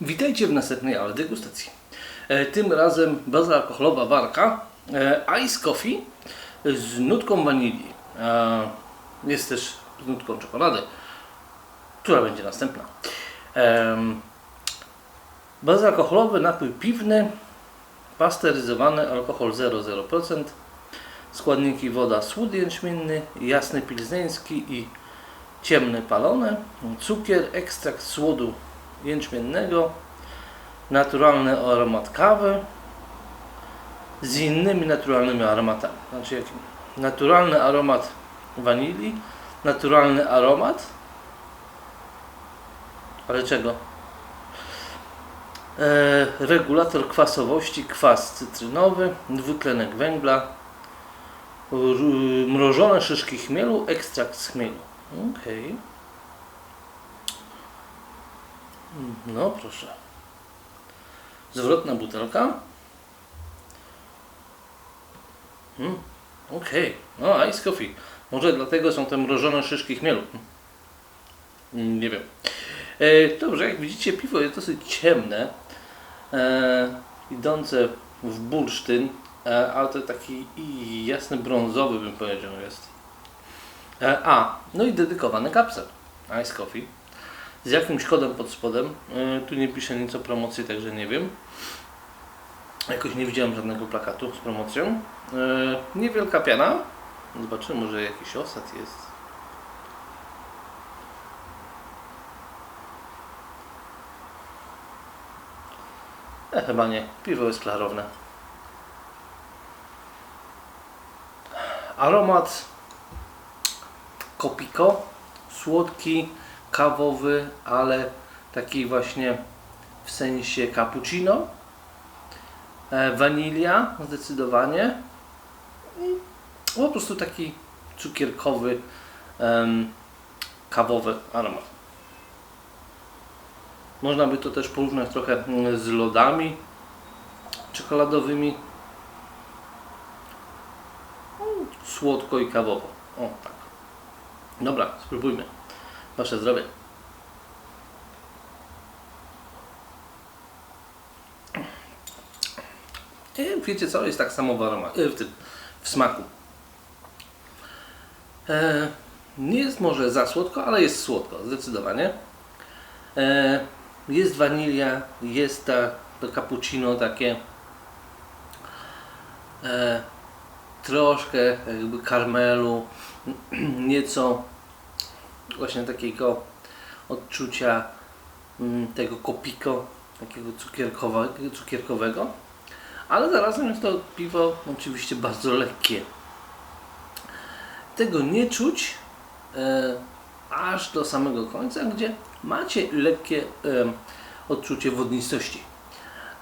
Witajcie w następnej ale degustacji. E, Tym razem bezalkoholowa warka e, Ice Coffee z nutką wanilii. E, Jest też z nutką czekolady, która będzie następna. Em, Bezalkoholowy napój piwny, pasteryzowany, alkohol 0,0%, składniki woda, słód jęczmienny, jasny pilzneński i ciemny palony, cukier, ekstrakt słodu jęczmiennego, naturalny aromat kawy z innymi naturalnymi aromatami. Znaczy? Naturalny aromat wanilii, naturalny aromat ale czego? E, regulator kwasowości, kwas cytrynowy, dwutlenek węgla, mrożone szyszki chmielu, ekstrakt z chmielu. Okej. No proszę. Zwrotna butelka. Hmm. Okej. No, ice coffee. Może dlatego są te mrożone szyszki chmielu. Hmm, Nie wiem. E, dobrze, jak widzicie, piwo jest dosyć ciemne, e, idące w bursztyn, e, ale to taki jasny brązowy bym powiedział jest. E, a, no i dedykowany kapsel Ice Coffee z jakimś kodem pod spodem. E, tu nie pisze nic o promocji, także nie wiem. Jakoś nie widziałem żadnego plakatu z promocją. E, niewielka piana. Zobaczymy, może jakiś osad jest. E, chyba nie. Piwo jest klarowne. Aromat kopiko. Słodki, kawowy, ale taki właśnie w sensie cappuccino. E, wanilia zdecydowanie. I po prostu taki cukierkowy, kawowy aromat. Można by to też porównać trochę mm, z lodami czekoladowymi. Mm, Słodko i kawowo. O tak. Dobra, spróbujmy. Wasze zdrowie. I wiecie co? Jest tak samo w, e, w, tym, w smaku. E, nie jest może za słodko, ale jest słodko, zdecydowanie. E, jest wanilia, jest ta, to cappuccino takie e, troszkę jakby karmelu, nieco właśnie takiego odczucia mm, tego kopiko, takiego cukierkowe, cukierkowego, ale zarazem jest to piwo oczywiście bardzo lekkie. Tego nie czuć e, aż do samego końca, gdzie macie lekkie e, odczucie wodnistości.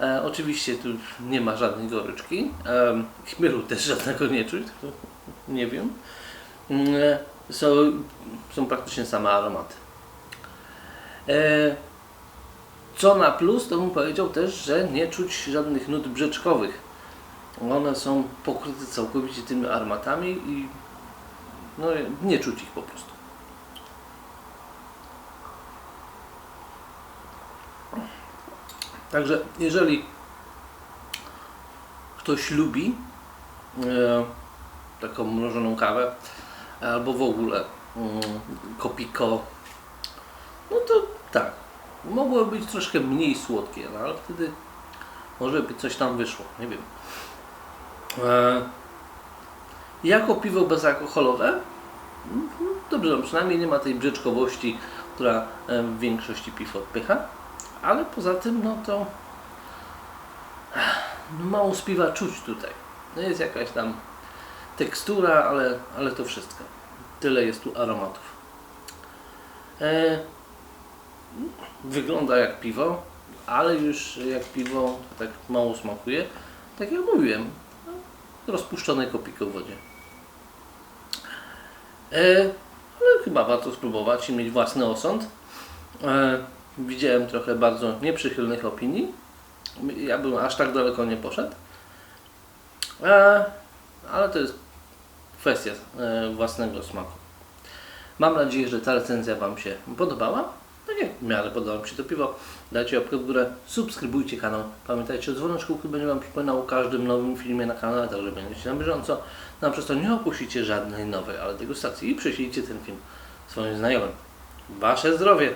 E, oczywiście tu nie ma żadnej goryczki, e, chmielu też żadnego nie czuć, nie wiem. Mm, e, Są, są praktycznie same aromaty. E, co na plus, to bym powiedział też, że nie czuć żadnych nut brzeczkowych. One są pokryte całkowicie tymi aromatami i no, nie czuć ich po prostu. Także jeżeli ktoś lubi e, taką mrożoną kawę albo w ogóle. Mm, kopiko, no to tak, mogło być troszkę mniej słodkie, no ale wtedy może by coś tam wyszło, nie wiem. E, jako piwo bezalkoholowe, mhm, dobrze, no przynajmniej nie ma tej brzeczkowości, która e, w większości piw odpycha, ale poza tym, no to no mało z piwa czuć tutaj. No jest jakaś tam tekstura, ale, ale to wszystko. Tyle jest tu aromatów. E, wygląda jak piwo, ale już jak piwo tak mało smakuje. Tak jak mówiłem, no, rozpuszczone kopiko w wodzie. E, ale chyba warto spróbować i mieć własny osąd. E, widziałem trochę bardzo nieprzychylnych opinii. Ja bym aż tak daleko nie poszedł. E, ale to jest kwestia e, własnego smaku. Mam nadzieję, że ta recenzja Wam się podobała. Tak jak w miarę podoba mi się to piwo, dajcie łapkę w górę, subskrybujcie kanał. Pamiętajcie o dzwoneczku, który będzie Wam przypominał o każdym nowym filmie na kanale, także będziecie na bieżąco. No a przez to nie opuścicie żadnej nowej, ale degustacji i prześlijcie ten film swoim znajomym. Wasze zdrowie!